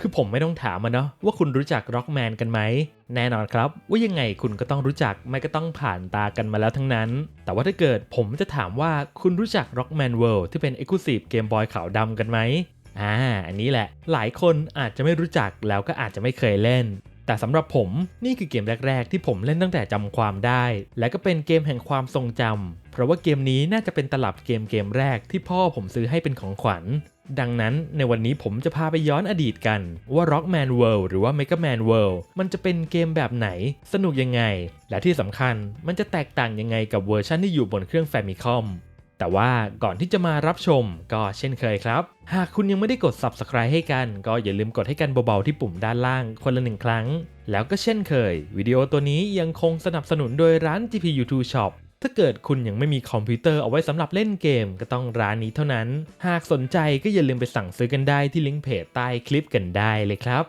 คือผมไม่ต้องถามมาเนาะว่าคุณรู้จัก Rockman กันไหม แน่นอนครับ ว่ายังไงคุณก็ต้องรู้จักไม่ก็ต้องผ่านตากันมาแล้วทั้งนั้น แต่ว่าถ้าเกิดผมจะถามว่าคุณรู้จัก Rockman World ที่เป็น Exclusive Game Boy ขาวดำกันไหมอ่าอันนี้แหละ หลายคนอาจจะไม่รู้จักแล้วก็อาจจะไม่เคยเล่น แต่สำหรับผมนี่คือเกมแรก ๆ ที่ผมเล่นตั้งแต่จำความได้ และก็เป็นเกมแห่งความทรงจำเพราะว่าเกมนี้น่าจะเป็นตลับเกมเกมแรกที่พ่อผมซื้อให้เป็นของขวัญ ดังนั้นในวันนี้ผมจะพาไปย้อนอดีตกันว่า Rockman World หรือว่า Mega Man World มันจะเป็นเกมแบบไหน สนุกยังไง และที่สำคัญมันจะแตกต่างยังไงกับเวอร์ชันที่อยู่บนเครื่อง Famicom แต่ว่าก่อนที่จะมารับชมก็เช่นเคยครับ หากคุณยังไม่ได้กด Subscribe ให้กัน ก็อย่าลืมกดให้กันเบาๆที่ปุ่มด้านล่างคนละหนึ่งครั้ง แล้วก็เช่นเคย วิดีโอตัวนี้ยังคงสนับสนุนโดยร้าน GPU2 Shop ถ้าเกิดคุณยังไม่มีคอมพิวเตอร์เอาไว้สำหรับเล่นเกมก็ต้องร้านนี้เท่านั้น หากสนใจก็อย่าลืมไปสั่งซื้อกันได้ที่ลิงก์เพจใต้คลิปกันได้เลยครับ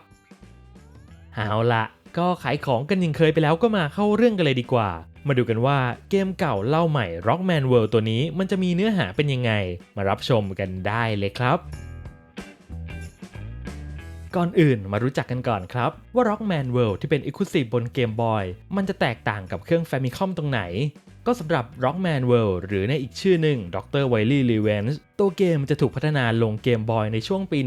เอาละก็ขายของกันยังเคยไปแล้วก็มาเข้าเรื่องกันเลยดีกว่า มาดูกันว่าเกมเก่าเล่าใหม่ Rockman World ตัวนี้มันจะมีเนื้อหาเป็นยังไง มารับชมกันได้เลยครับก่อนอื่นมารู้จักกันก่อนครับ ว่า Rockman World ที่เป็น Exclusive บนเกมบอยมันจะแตกต่างกับเครื่อง Famicom ตรงไหน ก็สำหรับ Rockman World หรือในอีกชื่อหนึ่ง Dr. Wily Revenge ตัวเกมจะถูกพัฒนาลงเกมบอยในช่วงปี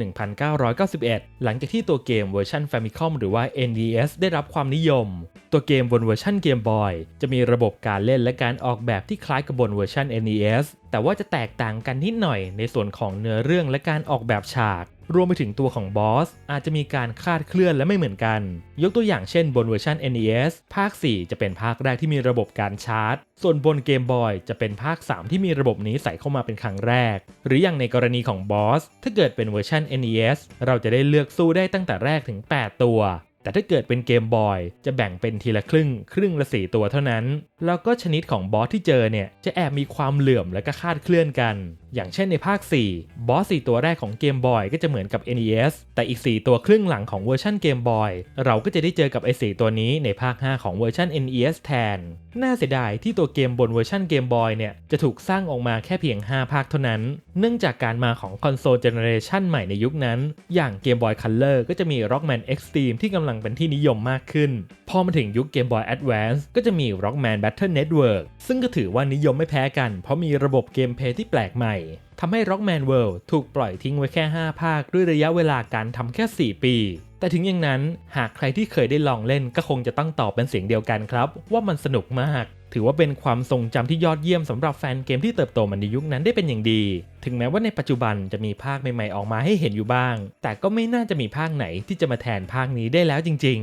1991 หลังจากที่ตัวเกมเวอร์ชัน Famicom หรือว่า NES ได้รับความนิยม ตัวเกมบนเวอร์ชันเกมบอยจะมีระบบการเล่นและการออกแบบที่คล้ายกับบนเวอร์ชัน NES แต่ว่าจะแตกต่างกันนิดหน่อยในส่วนของเนื้อเรื่องและการออกแบบฉาก รวมไปถึงตัวของบอส อาจจะมีการคลาดเคลื่อนและไม่เหมือนกัน ยกตัวอย่างเช่นบนเวอร์ชัน NES ภาค 4 จะเป็นภาคแรกที่มีระบบการชาร์จ ส่วนบนเกมบอยจะเป็นภาค 3 ที่มีระบบนี้ใส่เข้ามาเป็นครั้งแรกหรืออย่างในกรณีของบอสถ้าเกิดเป็นเวอร์ชัน NES เราจะได้เลือกสู้ได้ตั้งแต่แรกถึง 8 ตัว แต่ถ้าเกิดเป็นเกมบอยจะแบ่งเป็นทีละครึ่ง ครึ่งละ 4 ตัวเท่านั้น แล้วก็ชนิดของบอสที่เจอเนี่ยจะแอบมีความเหลื่อมและก็คาดเคลื่อนกัน อย่างเช่นในภาค 4 บอส 4 ตัวแรกของเกมบอยก็จะเหมือนกับ NES แต่อีก 4 ตัวครึ่งหลังของเวอร์ชันเกมบอยเราก็จะได้เจอกับไอ้4ตัวนี้ในภาค 5 ของเวอร์ชัน NES แทน น่าเสียดายที่ตัวเกมบนเวอร์ชันเกมบอยเนี่ยจะถูกสร้างออกมาแค่เพียง 5 ภาคเท่านั้น เนื่องจากการมาของคอนโซลเจเนอเรชันใหม่ในยุคนั้น อย่างเกมบอยคัลเลอร์ก็จะมี Rockman Extreme ที่กำลังเป็นที่นิยมมากขึ้น พอมาถึงยุคเกมบอย Advance ก็จะมี Rockman Battle Network ซึ่งก็ถือว่านิยมไม่แพ้กัน เพราะมีระบบเกมเพลย์ที่แปลกใหม่ทำให้ Rockman World ถูกปล่อยทิ้งไว้แค่ 5 ภาค ด้วยระยะเวลาการทำแค่ 4 ปี แต่ถึงอย่างนั้นหากใครที่เคยได้ลองเล่นก็คงจะต้องตอบเป็นเสียงเดียวกันครับ ว่ามันสนุกมาก ถือว่าเป็นความทรงจำที่ยอดเยี่ยมสำหรับแฟนเกมที่เติบโตมาในยุคนั้นได้เป็นอย่างดี ถึงแม้ว่าในปัจจุบันจะมีภาคใหม่ๆออกมาให้เห็นอยู่บ้าง แต่ก็ไม่น่าจะมีภาคไหนที่จะมาแทนภาคนี้ได้แล้วจริง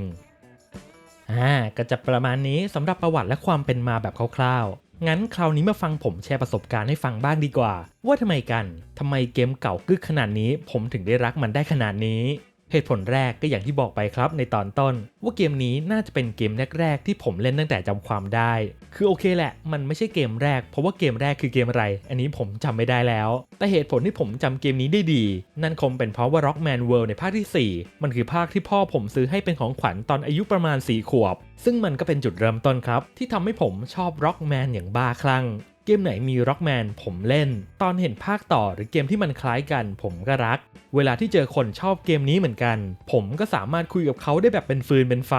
ๆอ่าก็จะประมาณนี้สำหรับประวัติและความเป็นมาแบบคร่าวๆ งั้นคราวนี้มาฟังผมแชร์ประสบการณ์ให้ฟังบ้างดีกว่า ว่าทำไมกันทำไมเกมเก่ากึกขนาดนี้ ผมถึงได้รักมันได้ขนาดนี้ เหตุผลแรกก็อย่างที่บอกไปครับในตอนต้น ว่าเกมนี้น่าจะเป็นเกมแรกๆที่ผมเล่นตั้งแต่จำความได้ คือโอเคแหละ มันไม่ใช่เกมแรก เพราะว่าเกมแรกคือเกมอะไร อันนี้ผมจำไม่ได้แล้ว แต่เหตุผลที่ผมจำเกมนี้ได้ดี นั่นคงเป็นเพราะว่า Rockman World ในภาคที่ 4 มันคือภาคที่พ่อผมซื้อให้เป็นของขวัญตอนอายุประมาณ 4 ขวบ ซึ่งมันก็เป็นจุดเริ่มต้นครับ ที่ทำให้ผมชอบ Rockman อย่างบ้าคลั่ง เกมไหนมี Rockman ผมเล่น ตอนเห็นภาคต่อหรือเกมที่มันคล้ายกัน ผมก็รัก เวลาที่เจอคนชอบเกมนี้เหมือนกัน ผมก็สามารถคุยกับเขาได้แบบเป็นฟืนเป็นไฟ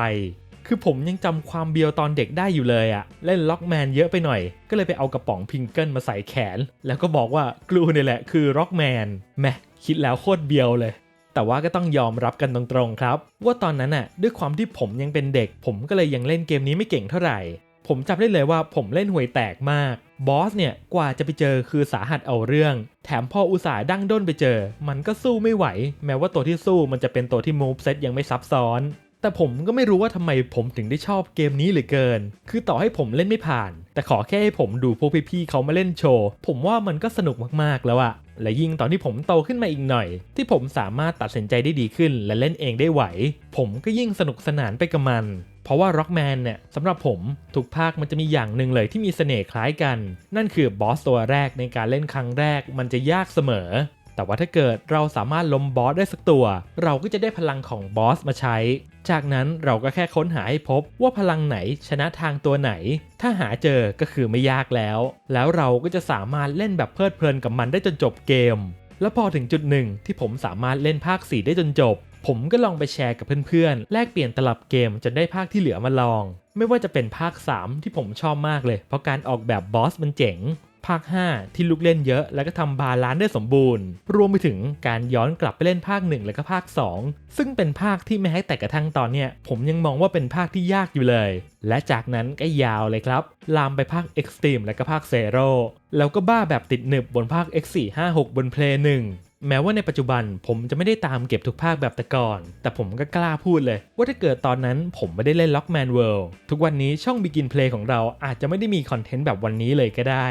คือผมยังจำความเบียวตอนเด็กได้อยู่เลยอะเล่นล็อกแมนเยอะไปหน่อย ก็เลยไปเอากระป๋องพิงเกิลมาใส่แขน แล้วก็บอกว่ากลูเนี่ยแหละคือล็อกแมนแมคิดแล้วโคตรเบียวเลยแต่ว่าก็ต้องยอมรับกันตรงๆครับ ว่าตอนนั้นน่ะด้วยความที่ผมยังเป็นเด็ก ผมก็เลยยังเล่นเกมนี้ไม่เก่งเท่าไหร่ ผมจำได้เลยว่าผมเล่นห่วยแตกมาก บอสเนี่ยกว่าจะไปเจอคือสาหัสเอาเรื่อง แถมพออุตส่าห์ดั้งด้นไปเจอ มันก็สู้ไม่ไหว แม้ว่าตัวที่สู้มันจะเป็นตัวที่มูฟเซตยังไม่ซับซ้อน แต่ผมก็ไม่รู้ว่าทำไมผมถึงได้ชอบเกมนี้เหลือเกิน คือต่อให้ผมเล่นไม่ผ่าน แต่ขอแค่ให้ผมดูพวกพี่ๆเขามาเล่นโชว์ ผมว่ามันก็สนุกมากๆแล้วอะและยิ่งตอนที่ผมโตขึ้นมาอีกหน่อย ที่ผมสามารถตัดสินใจได้ดีขึ้น และเล่นเองได้ไหว ผมก็ยิ่งสนุกสนานไปกับมัน เพราะว่า Rockman เนี่ยสำหรับผมทุกภาคมันจะมีอย่างหนึ่งเลยที่มีเสน่ห์คล้ายกัน นั่นคือบอสตัวแรกในการเล่นครั้งแรกมันจะยากเสมอ แต่ว่าถ้าเกิดเราสามารถล้มบอสได้สักตัว เราก็จะได้พลังของบอสมาใช้ จากนั้นเราก็แค่ค้นหาให้พบว่าพลังไหนชนะทางตัวไหน ถ้าหาเจอก็คือไม่ยากแล้ว แล้วเราก็จะสามารถเล่นแบบเพลิดเพลินกับมันได้จนจบเกม แล้วพอถึงจุดหนึ่งที่ผมสามารถเล่นภาค 4 ได้จนจบ ผมก็ลองไปแชร์กับเพื่อนๆ แลกเปลี่ยนตลับเกมจนได้ภาคที่เหลือมาลอง ไม่ว่าจะเป็นภาค 3 ที่ผมชอบมากเลย เพราะการออกแบบบอสมันเจ๋ง ภาค 5 ที่ลูกเล่นเยอะ แล้วก็ทำบาลานซ์ได้สมบูรณ์ รวมไปถึงการย้อนกลับไปเล่นภาค 1 แล้วก็ภาค 2 ซึ่งเป็นภาคที่แม้แต่กระทั่งตอนเนี้ยผมยังมองว่าเป็นภาคที่ยากอยู่เลย และจากนั้นก็ยาวเลยครับ ลามไปภาค Extreme และก็ภาค Zero แล้วก็บ้าแบบติดหนึบบนภาค X456 บน Play 1 แม้ว่าในปัจจุบันผมจะไม่ได้ตามเก็บทุกภาคแบบแต่ก่อน แต่ผมก็กล้าพูดเลย ว่าถ้าเกิดตอนนั้นผมไม่ได้เล่น Lockman World ทุกวันนี้ช่อง Begin Play ของเราอาจจะไม่ได้มีคอนเทนต์แบบวันนี้เลยก็ได้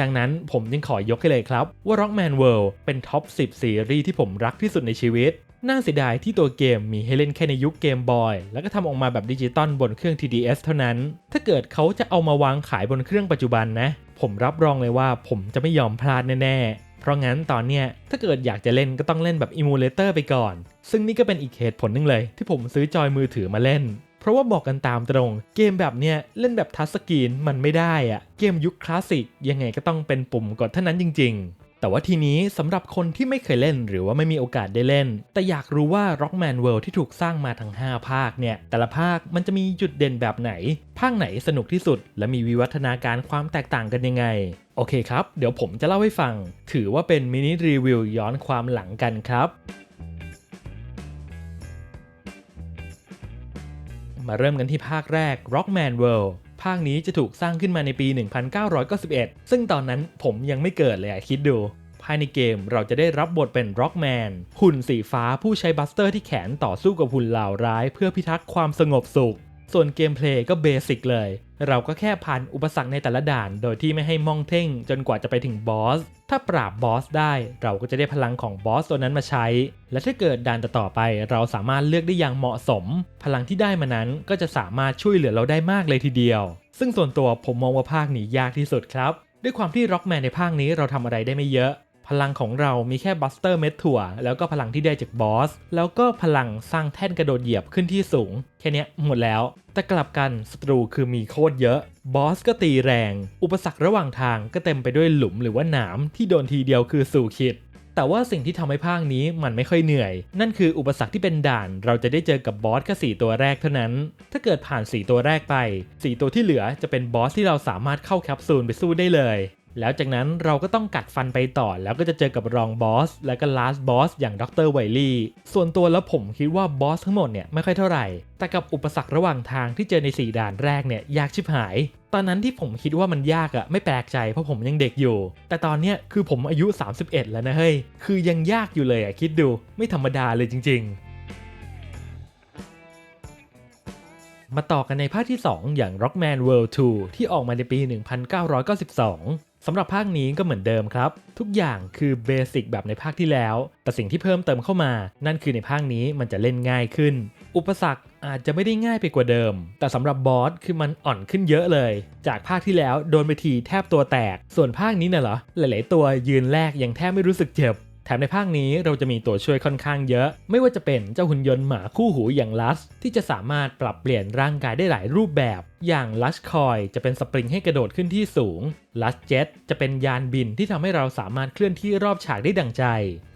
ดังนั้นผมจึงขอยกให้เลยครับ ว่า Rockman World เป็นท็อป 10 ซีรีส์ที่ผมรักที่สุดในชีวิต น่าเสียดายที่ตัวเกมมีให้เล่นแค่ในยุคเกมบอยแล้วก็ทำออกมาแบบดิจิตอลบนเครื่อง TDS เท่านั้น ถ้าเกิดเขาจะเอามาวางขายบนเครื่องปัจจุบันนะ ผมรับรองเลยว่าผมจะไม่ยอมพลาดแน่ๆ ราะงั้นตอนเนี้ยถ้าเกิดอยากจะเล่นก็ต้องเล่นแบบอิมูเลเตอร์ไปก่อน ซึ่งนี่ก็เป็นอีกเหตุผลหนึงเลย ที่ผมซื้อจอยมือถือมาเล่น เพราะว่าบอกกันตามตรง เกมแบบเนี้ยเล่นแบบทัชสกรีนมันไม่ได้อะเกมยุคคลาสสิกยังไงก็ต้องเป็นปุ่มกดเท่านั้นจริง ๆแต่ว่าทีนี้สำหรับคนที่ไม่เคยเล่นหรือว่าไม่มีโอกาสได้เล่น แต่อยากรู้ว่า Rockman World ที่ถูกสร้างมาทั้ง 5 ภาคเนี่ย แต่ละภาคมันจะมีจุดเด่นแบบไหน ภาคไหนสนุกที่สุด และมีวิวัฒนาการความแตกต่างกันยังไง โอเคครับ เดี๋ยวผมจะเล่าให้ฟัง ถือว่าเป็นมินิรีวิวย้อนความหลังกันครับมาเริ่มกันที่ภาคแรก Rockman World ภาคนี้จะถูกสร้างขึ้นมาในปี 1991 ซึ่งตอนนั้นผมยังไม่เกิดเลยคิดดู ภายในเกมเราจะได้รับบทเป็น Rockman หุ่นสีฟ้าผู้ใช้บัสเตอร์ที่แขนต่อสู้กับหุ่นเหล่าร้าย เพื่อพิทักษ์ความสงบสุข ส่วนเกมเพลย์ก็เบสิกเลย เราก็แค่ผ่านอุปสรรคในแต่ละด่าน โดยที่ไม่ให้มองเท่งจนกว่าจะไปถึงบอส ถ้าปราบบอสได้ เราก็จะได้พลังของบอสตัวนั้นมาใช้ และถ้าเกิดด่านต่อไป เราสามารถเลือกได้อย่างเหมาะสม พลังที่ได้มานั้นก็จะสามารถช่วยเหลือเราได้มากเลยทีเดียว ซึ่งส่วนตัวผมมองว่าภาคนี้ยากที่สุดครับ ด้วยความที่ร็อกแมนในภาคนี้เราทำอะไรได้ไม่เยอะ พลังของเรามีแค่บัสเตอร์เม็ดถั่วแล้วก็พลังที่ได้จากบอส แล้วก็พลังสร้างแท่นกระโดดเหยียบขึ้นที่สูง แค่นี้หมดแล้ว แต่กลับกันศัตรูคือมีโคตรเยอะ บอสก็ตีแรง อุปสรรคระหว่างทางก็เต็มไปด้วยหลุมหรือว่าหนามที่โดนทีเดียวคือสู่ขิดแต่ว่าสิ่งที่ทำให้ภาคนี้มันไม่ค่อยเหนื่อย นั่นคืออุปสรรคที่เป็นด่าน เราจะได้เจอกับบอสแค่สี่ตัวแรกเท่านั้น ถ้าเกิดผ่าน 4 ตัวแรกไป 4 ตัวที่เหลือจะเป็นบอสที่เราสามารถเข้าแคปซูลไปสู้ได้เลย แล้วจากนั้นเราก็ต้องกัดฟันไปต่อ แล้วก็จะเจอกับรองบอส และก็ลาสบอสอย่างดรไวลี่ส่วนตัวแล้วผมคิดว่าบอสทั้งหมดเนี่ยไม่ค่อยเท่าไหร่ แต่กับอุปสรรคระหว่างทางที่เจอใน 4 ด่านแรกเนี่ยยากชิบหาย ตอนนั้นที่ผมคิดว่ามันยากอะไม่แปลกใจเพราะผมยังเด็กอยู่ แต่ตอนเนี้ยคือผมอายุ 31 แล้วนะเฮ้ยคือยังยากอยู่เลยอะคิดดูไม่ธรรมดาเลยจริง ๆมาต่อกันในภาคที่ 2 อย่าง Rockman World 2 ที่ออกมาในปี 1992 สำหรับภาคนี้ก็เหมือนเดิมครับ ทุกอย่างคือเบสิกแบบในภาคที่แล้ว แต่สิ่งที่เพิ่มเติมเข้ามา นั่นคือในภาคนี้มันจะเล่นง่ายขึ้น อุปสรรคอาจจะไม่ได้ง่ายไปกว่าเดิม แต่สำหรับบอสคือมันอ่อนขึ้นเยอะเลย จากภาคที่แล้วโดนไปทีแทบตัวแตก ส่วนภาคนี้น่ะเหรอ หลาย ๆ ตัวยืนแรกยังแทบไม่รู้สึกเจ็บ แถมในภาคนี้เราจะมีตัวช่วยค่อนข้างเยอะ ไม่ว่าจะเป็นเจ้าหุ่นยนต์หมาคู่หูอย่างลัสที่จะสามารถปรับเปลี่ยนร่างกายได้หลายรูปแบบ อย่างลัสคอยจะเป็นสปริงให้กระโดดขึ้นที่สูงลัสเจ็ตจะเป็นยานบินที่ทำให้เราสามารถเคลื่อนที่รอบฉากได้ดังใจ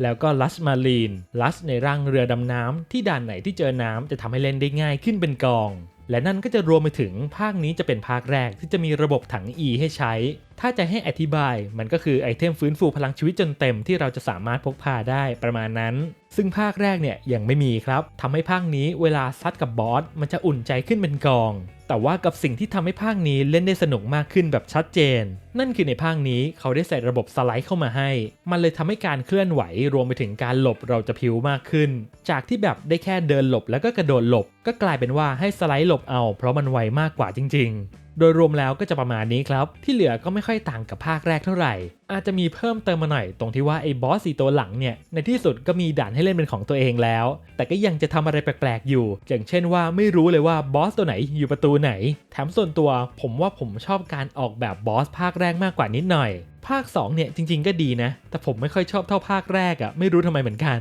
แล้วก็ลัสมารีนลัสในร่างเรือดำน้ำที่ด่านไหนที่เจอน้ำจะทำให้เล่นได้ง่ายขึ้นเป็นกองและนั่นก็จะรวมไปถึงภาคนี้จะเป็นภาคแรกที่จะมีระบบถัง E ให้ใช้ ถ้าจะให้อธิบายมันก็คือไอเทมฟื้นฟูพลังชีวิตจนเต็มที่เราจะสามารถพกพาได้ประมาณนั้น ซึ่งภาคแรกเนี่ยยังไม่มีครับทำให้ภาคนี้เวลาซัดกับบอสมันจะอุ่นใจขึ้นเป็นกอง แต่ว่ากับสิ่งที่ทำให้ภาคนี้เล่นได้สนุกมากขึ้นแบบชัดเจน นั่นคือในภาคนี้เขาได้ใส่ระบบสไลด์เข้ามาให้ มันเลยทำให้การเคลื่อนไหวรวมไปถึงการหลบเราจะพิวมากขึ้น จากที่แบบได้แค่เดินหลบแล้วก็กระโดดหลบ ก็กลายเป็นว่าให้สไลด์หลบเอา เพราะมันไวมากกว่าจริง ๆ โดยรวมแล้วก็จะประมาณนี้ครับ ที่เหลือก็ไม่ค่อยต่างกับภาคแรกเท่าไหร่ อาจจะมีเพิ่มเติมมาหน่อยตรงที่ว่าไอ้บอสสี่ตัวหลังเนี่ย ในที่สุดก็มีด่านให้เล่นเป็นของตัวเองแล้ว แต่ก็ยังจะทำอะไรแปลกๆอยู่ อย่างเช่นว่าไม่รู้เลยว่าบอสตัวไหนอยู่ประตูไหน แถมส่วนตัวผมว่าผมชอบการออกแบบบอสภาคแรกมากกว่านิดหน่อย ภาค 2 เนี่ยจริง ๆ ก็ดีนะ แต่ผมไม่ค่อยชอบเท่าภาคแรกอะไม่รู้ทำไมเหมือนกัน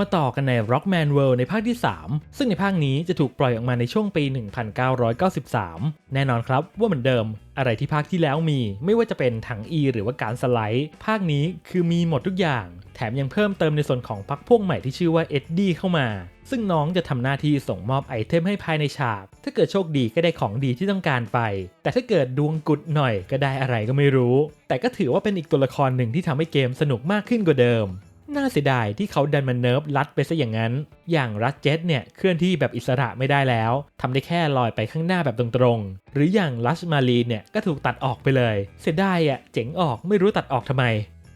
มาต่อกันใน Rockman World ในภาคที่ 3 ซึ่งในภาคนี้จะถูกปล่อยออกมาในช่วงปี 1993 แน่นอนครับว่าเหมือนเดิม อะไรที่ภาคที่แล้วมีไม่ว่าจะเป็นถัง E หรือว่าการสไลด์ ภาคนี้คือมีหมดทุกอย่าง แถมยังเพิ่มเติมในส่วนของพักพวกใหม่ที่ชื่อว่าเอ็ดดี้เข้ามา ซึ่งน้องจะทำหน้าที่ส่งมอบไอเทมให้ภายในฉาก ถ้าเกิดโชคดีก็ได้ของดีที่ต้องการไป แต่ถ้าเกิดดวงกุดหน่อยก็ได้อะไรก็ไม่รู้ แต่ก็ถือว่าเป็นอีกตัวละครหนึ่งที่ทำให้เกมสนุกมากขึ้นกว่าเดิม น่าเสียดายที่เขาดันมาเนิร์ฟลัดไปซะอย่างนั้น อย่างรัดเจ็ตเนี่ยเคลื่อนที่แบบอิสระไม่ได้แล้วทำได้แค่ลอยไปข้างหน้าแบบตรงๆ หรืออย่างลัชมารีเนี่ยก็ถูกตัดออกไปเลย เสียดายอะ่ะเจ๋งออกไม่รู้ตัดออกทำไม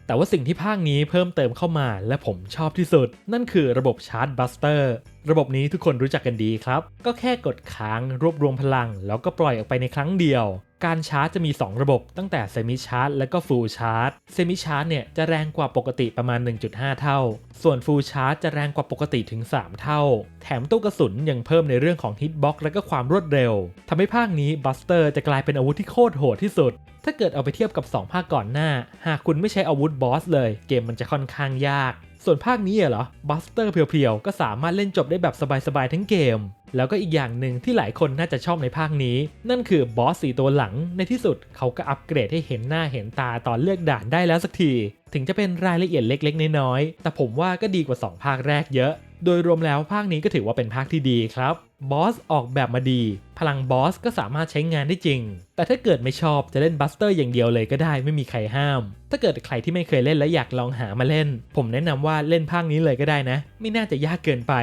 แต่ว่าสิ่งที่ภาคนี้เพิ่มเติมเข้ามาและผมชอบที่สุด นั่นคือระบบชาร์จบัสเตอร์ระบบนี้ทุกคนรู้จักกันดีครับ ก็แค่กดค้างรวบรวมพลัง แล้วก็ปล่อยออกไปในครั้งเดียว การชาร์จจะมี 2 ระบบตั้งแต่เซมิชาร์จและก็ฟูลชาร์จเซมิชาร์จเนี่ยจะแรงกว่าปกติประมาณ 1.5 เท่า ส่วนฟูลชาร์จจะแรงกว่าปกติถึง 3 เท่า แถมตู้กระสุนยังเพิ่มในเรื่องของฮิตบ็อกและก็ความรวดเร็วทำให้ภาคนี้บัสเตอร์จะกลายเป็นอาวุธที่โคตรโหดที่สุด ถ้าเกิดเอาไปเทียบกับ 2 ภาคก่อนหน้า หากคุณไม่ใช้อาวุธบอสเลย เกมมันจะค่อนข้างยาก ส่วนภาคนี้เหรอบัสเตอร์เพียวๆ ก็สามารถเล่นจบได้แบบสบายๆ ทั้งเกม แล้วก็อีกอย่างหนึ่งที่หลายคนน่าจะชอบในภาคนี้ นั่นคือบอสสี่ตัวหลัง ในที่สุดเขาก็อัปเกรดให้เห็นหน้าเห็นตาตอนเลือกด่านได้แล้วสักที ถึงจะเป็นรายละเอียดเล็กๆ น้อยๆ แต่ผมว่าก็ดีกว่า 2 ภาคแรกเยอะ โดยรวมแล้วภาคนี้ก็ถือว่าเป็นภาคที่ดีครับ บอสออกแบบมาดี พลังบอสก็สามารถใช้งานได้จริง แต่ถ้าเกิดไม่ชอบจะเล่นบัสเตอร์อย่างเดียวเลยก็ได้ไม่มีใครห้าม ถ้าเกิดใครที่ไม่เคยเล่นและอยากลองหามาเล่น ผมแนะนำว่าเล่นภาคนี้เลยก็ได้นะ ไม่น่าจะยากเกินไป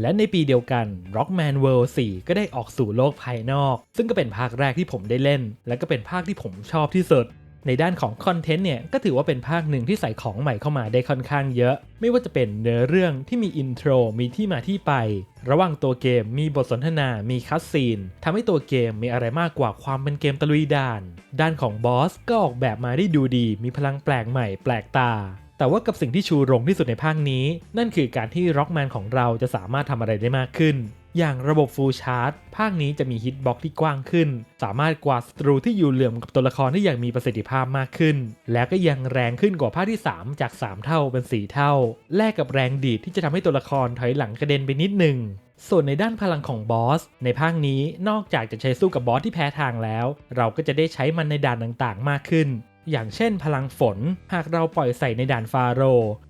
และในปีเดียวกัน Rockman World 4 ก็ได้ออกสู่โลกภายนอก ซึ่งก็เป็นภาคแรกที่ผมได้เล่น และก็เป็นภาคที่ผมชอบที่สุด ในด้านของคอนเทนต์เนี่ยก็ถือว่าเป็นภาคหนึ่งที่ใส่ของใหม่เข้ามาได้ค่อนข้างเยอะ ไม่ว่าจะเป็นเนื้อเรื่องที่มีอินโทรมีที่มาที่ไป ระหว่างตัวเกมมีบทสนทนา มีคัสซีนทำให้ตัวเกมมีอะไรมากกว่าความเป็นเกมตะลุยด่าน ด้านของบอสก็ออกแบบมาได้ดูดี มีพลังแปลกใหม่แปลกตา แต่ว่ากับสิ่งที่ชูโรงที่สุดในภาคนี้ นั่นคือการที่ร็อกแมนของเราจะสามารถทำอะไรได้มากขึ้น อย่างระบบฟูลชาร์จภาคนี้จะมีฮิตบ็อกที่กว้างขึ้น สามารถกวาดศัตรูที่อยู่เหลื่อมกับตัวละครได้อย่างมีประสิทธิภาพมากขึ้น และก็ยังแรงขึ้นกว่าภาคที่ 3 จาก 3 เท่าเป็น 4 เท่า แลกกับแรงดีดที่จะทำให้ตัวละครถอยหลังกระเด็นไปนิดหนึ่งส่วนในด้านพลังของบอส ในภาคนี้นอกจากจะใช้สู้กับบอสที่แพ้ทางแล้ว เราก็จะได้ใช้มันในด่านต่างๆ มากขึ้น อย่างเช่นพลังฝน หากเราปล่อยใส่ในด่านฟาโร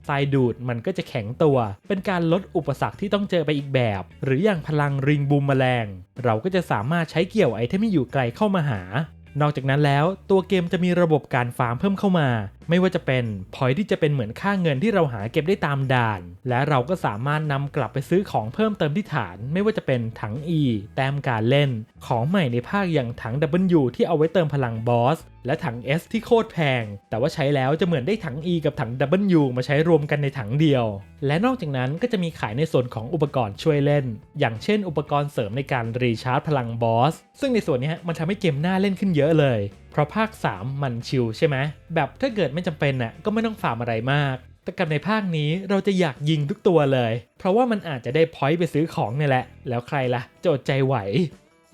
ทรายดูดมันก็จะแข็งตัว เป็นการลดอุปสรรคที่ต้องเจอไปอีกแบบ หรืออย่างพลังริงบูมแมลง เราก็จะสามารถใช้เกี่ยวไอเทมที่อยู่ไกลเข้ามาหา นอกจากนั้นแล้วตัวเกมจะมีระบบการฟาร์มเพิ่มเข้ามา ไม่ว่าจะเป็นพอยที่จะเป็นเหมือนค่าเงินที่เราหาเก็บได้ตามด่าน และเราก็สามารถนำกลับไปซื้อของเพิ่มเติมที่ฐาน ไม่ว่าจะเป็นถัง E แต้มการเล่น ของใหม่ในภาคอย่างถัง W ที่เอาไว้เติมพลังบอส และถัง S ที่โคตรแพง แต่ว่าใช้แล้วจะเหมือนได้ถัง E กับถัง W มาใช้รวมกันในถังเดียว และนอกจากนั้นก็จะมีขายในส่วนของอุปกรณ์ช่วยเล่น อย่างเช่น อุปกรณ์เสริมในการรีชาร์จพลังบอส ซึ่งในส่วนนี้มันทำให้เกมน่าเล่นขึ้นเยอะเลย เพราะภาค 3 มันชิลใช่ไหมแบบถ้าเกิดไม่จำเป็นน่ะก็ไม่ต้องฝ่าอะไรมาก แต่กับในภาคนี้เราจะอยากยิงทุกตัวเลย เพราะว่ามันอาจจะได้พอยต์ไปซื้อของเนี่ยแหละ แล้วใครล่ะจะอดใจไหว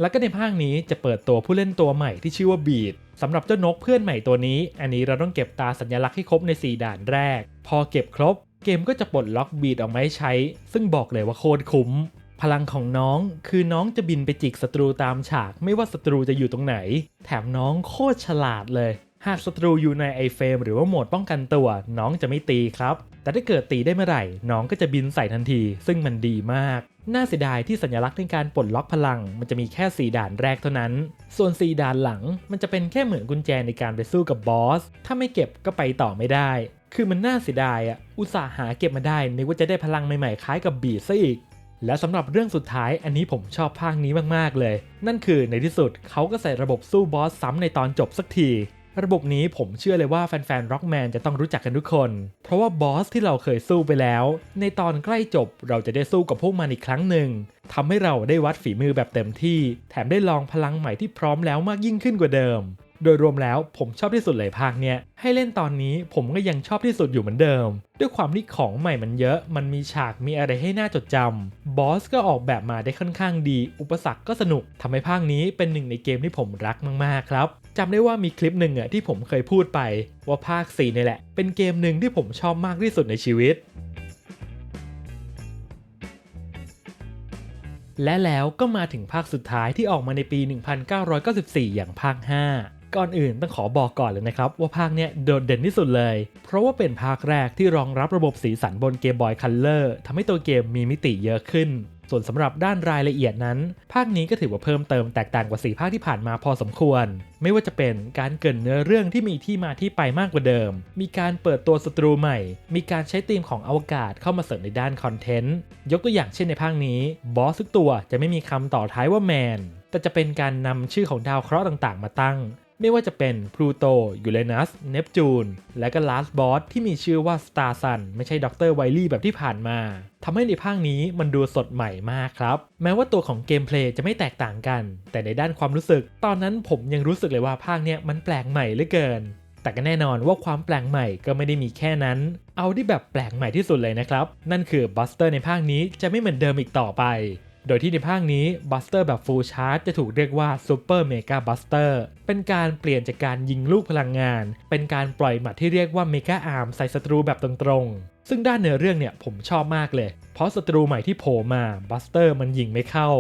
แล้วก็ในภาคนี้จะเปิดตัวผู้เล่นตัวใหม่ที่ชื่อว่าบีดสำหรับเจ้านกเพื่อนใหม่ตัวนี้ อันนี้เราต้องเก็บตาสัญลักษณ์ให้ครบใน 4 ด่านแรก พอเก็บครบ เกมก็จะปลดล็อกบีดออกมาให้ใช้ ซึ่งบอกเลยว่าโคตรคุ้ม พลังของน้องคือน้องจะบินไปจิกศัตรูตามฉาก ไม่ว่าศัตรูจะอยู่ตรงไหน แถมน้องโคตรฉลาดเลย หากศัตรูอยู่ในไอเฟรมหรือว่าโหมดป้องกันตัว น้องจะไม่ตีครับ แต่ถ้าเกิดตีได้เมื่อไหร่ น้องก็จะบินใส่ทันที ซึ่งมันดีมาก น่าเสียดายที่สัญลักษณ์ในการปลดล็อกพลัง มันจะมีแค่ 4 ด่านแรกเท่านั้น ส่วน 4 ด่านหลัง มันจะเป็นแค่เหมือนกุญแจในการไปสู้กับบอส ถ้าไม่เก็บก็ไปต่อไม่ได้ คือมันน่าเสียดายอะอุตส่าห์หาเก็บมาได้นึกว่าจะได้พลังใหม่ๆคล้ายกับบีดซะอีก และสำหรับเรื่องสุดท้ายอันนี้ผมชอบภาคนี้มากๆเลย นั่นคือในที่สุดเขาก็ใส่ระบบสู้บอสซ้ำในตอนจบสักที ระบบนี้ผมเชื่อเลยว่าแฟนๆ Rockman จะต้องรู้จักกันทุกคน เพราะว่าบอสที่เราเคยสู้ไปแล้ว ในตอนใกล้จบเราจะได้สู้กับพวกมันอีกครั้งหนึ่งทำให้เราได้วัดฝีมือแบบเต็มที่ แถมได้ลองพลังใหม่ที่พร้อมแล้วมากยิ่งขึ้นกว่าเดิม โดยรวมแล้วผมชอบที่สุดเลยภาคเนี้ยให้เล่นตอนนี้ผมก็ยังชอบที่สุดอยู่เหมือนเดิม ด้วยความที่ของใหม่มันเยอะ มันมีฉากมีอะไรให้น่าจดจำบอสก็ออกแบบมาได้ค่อนข้างดี อุปสรรคก็สนุกทำให้ภาคนี้เป็นหนึ่งในเกมที่ผมรักมากๆครับจำได้ว่ามีคลิปหนึ่งอะที่ผมเคยพูดไป ว่าภาค4นี่แหละ เป็นเกมหนึ่งที่ผมชอบมากที่สุดในชีวิตและแล้วก็มาถึงภาคสุดท้ายที่ออกมาในปี 1994 อย่างภาค 5 ก่อนอื่นต้องขอบอกก่อนเลยนะครับ ว่าภาคเนี้ยโดดเด่นที่สุดเลย เพราะว่าเป็นภาคแรกที่รองรับระบบสีสันบนเกมบอยคัลเลอร์ทำให้ตัวเกมมีมิติเยอะขึ้น ส่วนสำหรับด้านรายละเอียดนั้น ภาคนี้ก็ถือว่าเพิ่มเติมแตกต่างกว่า4ภาคที่ผ่านมาพอสมควร ไม่ว่าจะเป็นการเกินเนื้อเรื่องที่มีที่มาที่ไปมากกว่าเดิม มีการเปิดตัวศัตรูใหม่ มีการใช้ธีมของอวกาศเข้ามาเสริมในด้านคอนเทนต์ยกตัวอย่างเช่นในภาคนี้บอสทุกตัวจะไม่มีคำต่อท้ายว่าแมนแต่จะเป็นการนำชื่อของดาวเคราะห์ต่างๆ มาตั้ง ไม่ว่าจะเป็นพลูโตยูเรนัสเนปจูนและก็ลาสบอสที่มีชื่อว่าสตาร์ซันไม่ใช่ด็อกเตอร์ไวลี่แบบที่ผ่านมาทำให้ในภาคนี้มันดูสดใหม่มากครับ แม้ว่าตัวของเกมเพลย์จะไม่แตกต่างกัน แต่ในด้านความรู้สึก ตอนนั้นผมยังรู้สึกเลยว่าภาคเนี้ยมันแปลกใหม่เหลือเกิน แต่ก็แน่นอนว่าความแปลกใหม่ก็ไม่ได้มีแค่นั้น เอาที่แบบแปลกใหม่ที่สุดเลยนะครับ นั่นคือบัสเตอร์ในภาคนี้จะไม่เหมือนเดิมอีกต่อไป โดยที่ในภาคนี้บัสเตอร์แบบ Full Charge จะถูกเรียกว่า Super Mega Buster เป็นการเปลี่ยนจากการยิงลูกพลังงาน เป็นการปล่อยหมัดที่เรียกว่า Mega Arm ใส่ศัตรูแบบตรงๆ ซึ่งด้านเนื้อเรื่องเนี่ยผมชอบมากเลย เพราะศัตรูใหม่ที่โผล่มาบัสเตอร์มันยิงไม่เข้า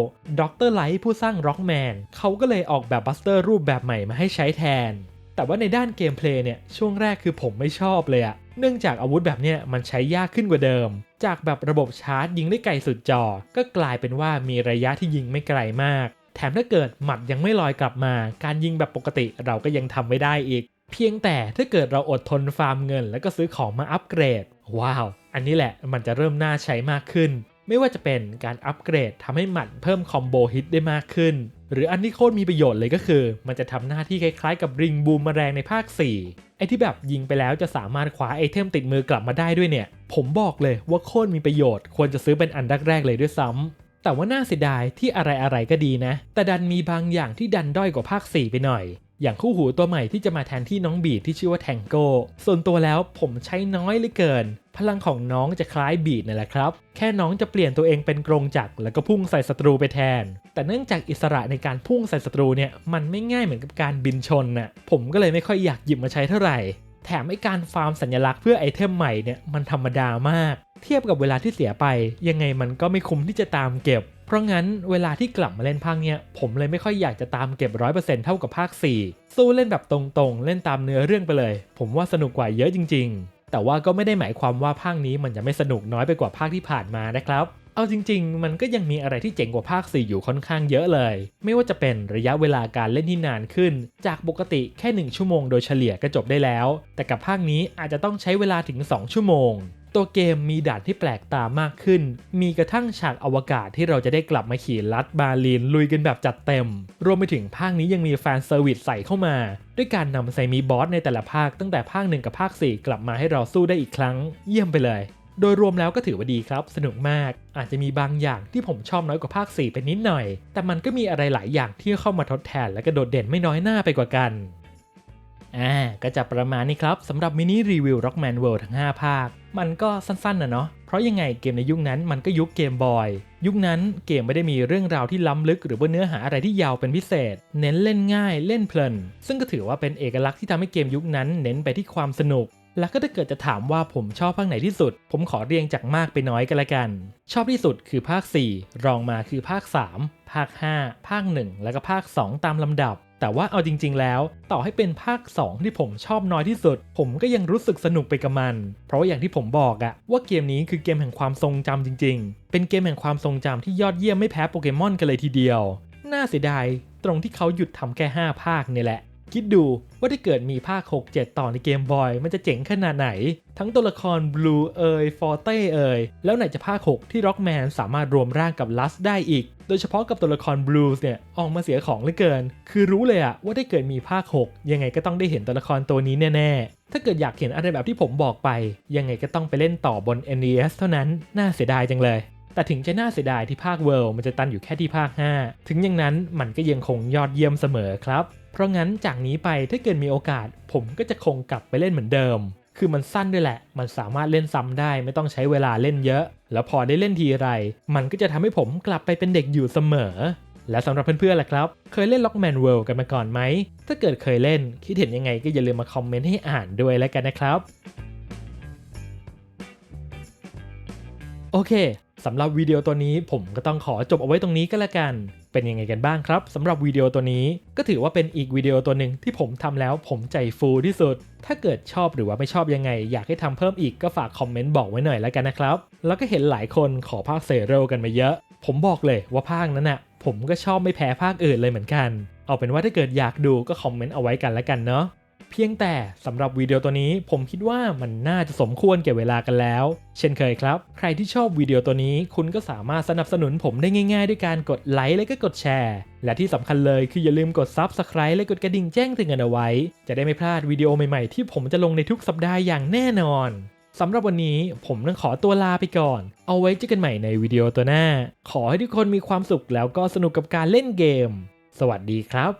ด็อกเตอร์ไลท์ผู้สร้างร็อกแมนเขาก็เลยออกแบบบัสเตอร์รูปแบบใหม่มาให้ใช้แทน แต่ว่าในด้านเกมเพลย์เนี่ยช่วงแรกคือผมไม่ชอบเลยอะเนื่องจากอาวุธแบบเนี้ยมันใช้ยากขึ้นกว่าเดิม จากแบบระบบชาร์จยิงได้ไกลสุดจอ ก็กลายเป็นว่ามีระยะที่ยิงไม่ไกลมาก แถมถ้าเกิดหมัดยังไม่ลอยกลับมา การยิงแบบปกติเราก็ยังทำไม่ได้อีก เพียงแต่ถ้าเกิดเราอดทนฟาร์มเงิน แล้วก็ซื้อของมาอัปเกรด ว้าว อันนี้แหละมันจะเริ่มน่าใช้มากขึ้น ไม่ว่าจะเป็นการอัปเกรดทำให้หมัดเพิ่มคอมโบฮิตได้มากขึ้น หรืออันที่โคตรมีประโยชน์เลยก็คือ มันจะทำหน้าที่คล้ายๆ กับริงบูมแมลงในภาค 4 ไอ้ที่แบบยิงไปแล้วจะสามารถคว้าไอเทมติดมือกลับมาได้ด้วยเนี่ย ผมบอกเลยว่าโคตรมีประโยชน์ ควรจะซื้อเป็นอันแรกเลยด้วยซ้ำแต่ว่าน่าเสียดายที่อะไรๆก็ดีนะ แต่ดันมีบางอย่างที่ดันด้อยกว่าภาค 4 ไปหน่อย อย่างคู่หูตัวใหม่ที่จะมาแทนที่น้องบีดที่ชื่อว่าแทงโก้ส่วนตัวแล้วผมใช้น้อยเหลือเกิน พลังของน้องจะคล้ายบีดนั่นแหละครับ แค่น้องจะเปลี่ยนตัวเองเป็นกรงจักรแล้วก็พุ่งใส่ศัตรูไปแทน แต่เนื่องจากอิสระในการพุ่งใส่ศัตรูเนี่ยมันไม่ง่ายเหมือนกับการบินชนน่ะผมก็เลยไม่ค่อยอยากหยิบมาใช้เท่าไหร่ แถมไอการฟาร์มสัญลักษณ์เพื่อไอเทมใหม่เนี่ยมันธรรมดามาก เทียบกับเวลาที่เสียไป ยังไงมันก็ไม่คุ้มที่จะตามเก็บ เพราะงั้นเวลาที่กลับมาเล่นภาคเนี้ยผมเลยไม่ค่อยอยากจะตามเก็บ 100%เท่ากับภาค 4 สู้เล่นแบบตรงๆ เล่นตามเนื้อเรื่องไปเลย ผมว่าสนุกกว่าเยอะจริง ๆ แต่ว่าก็ไม่ได้หมายความว่าภาคนี้มันจะไม่สนุกน้อยไปกว่าภาคที่ผ่านมานะครับเอาจริงๆ มันก็ยังมีอะไรที่เจ๋งกว่าภาค 4 อยู่ค่อนข้างเยอะเลย ไม่ว่าจะเป็นระยะเวลาการเล่นที่นานขึ้น จากปกติแค่ 1 ชั่วโมงโดยเฉลี่ยก็จบได้แล้ว แต่กับภาคนี้อาจจะต้องใช้เวลาถึง 2 ชั่วโมง ตัวเกมมีด่านที่แปลกตามากขึ้น มีกระทั่งฉากอวกาศที่เราจะได้กลับมาขี่ลัดบาลีนลุยกันแบบจัดเต็ม รวมไปถึงภาคนี้ยังมีแฟนเซอร์วิสใส่เข้ามา ด้วยการนำไซมีบอสในแต่ละภาคตั้งแต่ภาค 1 กับภาค 4 กลับมาให้เราสู้ได้อีกครั้ง เยี่ยมไปเลย โดยรวมแล้วก็ถือว่าดีครับ สนุกมาก อาจจะมีบางอย่างที่ผมชอบน้อยกว่าภาค 4 ไปนิดหน่อย แต่มันก็มีอะไรหลายอย่างที่เข้ามาทดแทนและก็โดดเด่นไม่น้อยหน้าไปกว่ากัน อ่าก็จะประมาณนี้ครับสำหรับมินิรีวิว Rockman World ทั้ง 5 ภาค มันก็สั้นๆนะเนาะเพราะยังไงเกมในยุคนั้นมันก็ยุคเกมบอย ยุคนั้นเกมไม่ได้มีเรื่องราวที่ล้ำลึก หรือว่าเนื้อหาอะไรที่ยาวเป็นพิเศษ เน้นเล่นง่ายเล่นเพลิน ซึ่งก็ถือว่าเป็นเอกลักษณ์ที่ทำให้เกมยุคนั้นเน้นไปที่ความสนุกแล้วก็ถ้าเกิดจะถามว่าผมชอบภาคไหนที่สุด ผมขอเรียงจากมากไปน้อยกันละกัน ชอบที่สุดคือภาค 4 รองมาคือภาค 3 ภาค 5 ภาค 1 แล้วก็ภาค 2 ตามลำดับ แต่ว่าเอาจริง ๆ แล้ว ต่อให้เป็นภาค 2 ที่ผมชอบน้อยที่สุด ผมก็ยังรู้สึกสนุกไปกับมัน เพราะอย่างที่ผมบอกอะว่าเกมนี้คือเกมแห่งความทรงจำจริง ๆ เป็นเกมแห่งความทรงจำที่ยอดเยี่ยมไม่แพ้โปเกมอนกันเลยทีเดียว น่าเสียดายตรงที่เขาหยุดทำแค่ 5 ภาคเนี่ยแหละ คิดดูว่าถ้าเกิดมีภาค 6 7 ต่อในเกมบอย มันจะเจ๋งขนาดไหน ทั้งตัวละครบลูเอยฟอร์เต้เอยแล้วไหนจะภาค 6 ที่ร็อกแมนสามารถรวมร่างกับลัสได้อีก โดยเฉพาะกับตัวละครบลูส์เนี่ยออกมาเสียของเหลือเกิน คือรู้เลยอะว่าถ้าเกิดมีภาค 6 ยังไงก็ต้องได้เห็นตัวละครตัวนี้แน่ๆ ถ้าเกิดอยากเห็นอะไรแบบที่ผมบอกไป ยังไงก็ต้องไปเล่นต่อบน NES เท่านั้นน่าเสียดายจังเลยแต่ถึงจะน่าเสียดายที่ภาค World มันจะตันอยู่แค่ที่ภาค 5 ถึงอย่างนั้นมันก็ยังคงยอดเยี่ยมเสมอครับเพราะงั้นจากนี้ไปถ้าเกิดมีโอกาส ผมก็จะคงกลับไปเล่นเหมือนเดิม คือมันสั้นด้วยแหละ มันสามารถเล่นซ้ำได้ ไม่ต้องใช้เวลาเล่นเยอะ แล้วพอได้เล่นทีไร มันก็จะทำให้ผมกลับไปเป็นเด็กอยู่เสมอ และสำหรับเพื่อนๆล่ะครับ เคยเล่น Lockman World กันมาก่อนไหม ถ้าเกิดเคยเล่น คิดเห็นยังไงก็อย่าลืมมาคอมเมนต์ให้อ่านด้วยแล้วกันนะครับ โอเค สำหรับวิดีโอตัวนี้ผมก็ต้องขอจบเอาไว้ตรงนี้ก็แล้วกัน เป็นยังไงกันบ้างครับสำหรับวิดีโอตัวนี้ก็ถือว่าเป็นอีกวิดีโอตัวหนึ่งที่ผมทำแล้วผมใจฟูที่สุด ถ้าเกิดชอบหรือว่าไม่ชอบยังไง อยากให้ทำเพิ่มอีกก็ฝากคอมเมนต์บอกไว้หน่อยแล้วกันนะครับ แล้วก็เห็นหลายคนขอภาคเซโร่กันมาเยอะ ผมบอกเลยว่าภาคนั้นน่ะผมก็ชอบไม่แพ้ภาคอื่นเลยเหมือนกัน เอาเป็นว่าถ้าเกิดอยากดูก็คอมเมนต์เอาไว้กันแล้วกันเนาะ เพียงแต่สำหรับวิดีโอตัวนี้ผมคิดว่ามันน่าจะสมควรแก่เวลากันแล้ว เช่นเคยครับ ใครที่ชอบวิดีโอตัวนี้ คุณก็สามารถสนับสนุนผมได้ง่ายๆ ด้วยการกดไลค์และก็กดแชร์ และที่สำคัญเลยคืออย่าลืมกด Subscribe และกดกระดิ่งแจ้งเตือนเอาไว้ จะได้ไม่พลาดวิดีโอใหม่ๆ ที่ผมจะลงในทุกสัปดาห์อย่างแน่นอนสำหรับวันนี้ผมต้องขอตัวลาไปก่อน เอาไว้เจอกันใหม่ในวิดีโอตัวหน้า ขอให้ทุกคนมีความสุขแล้วก็สนุกกับการเล่นเกม สวัสดีครับ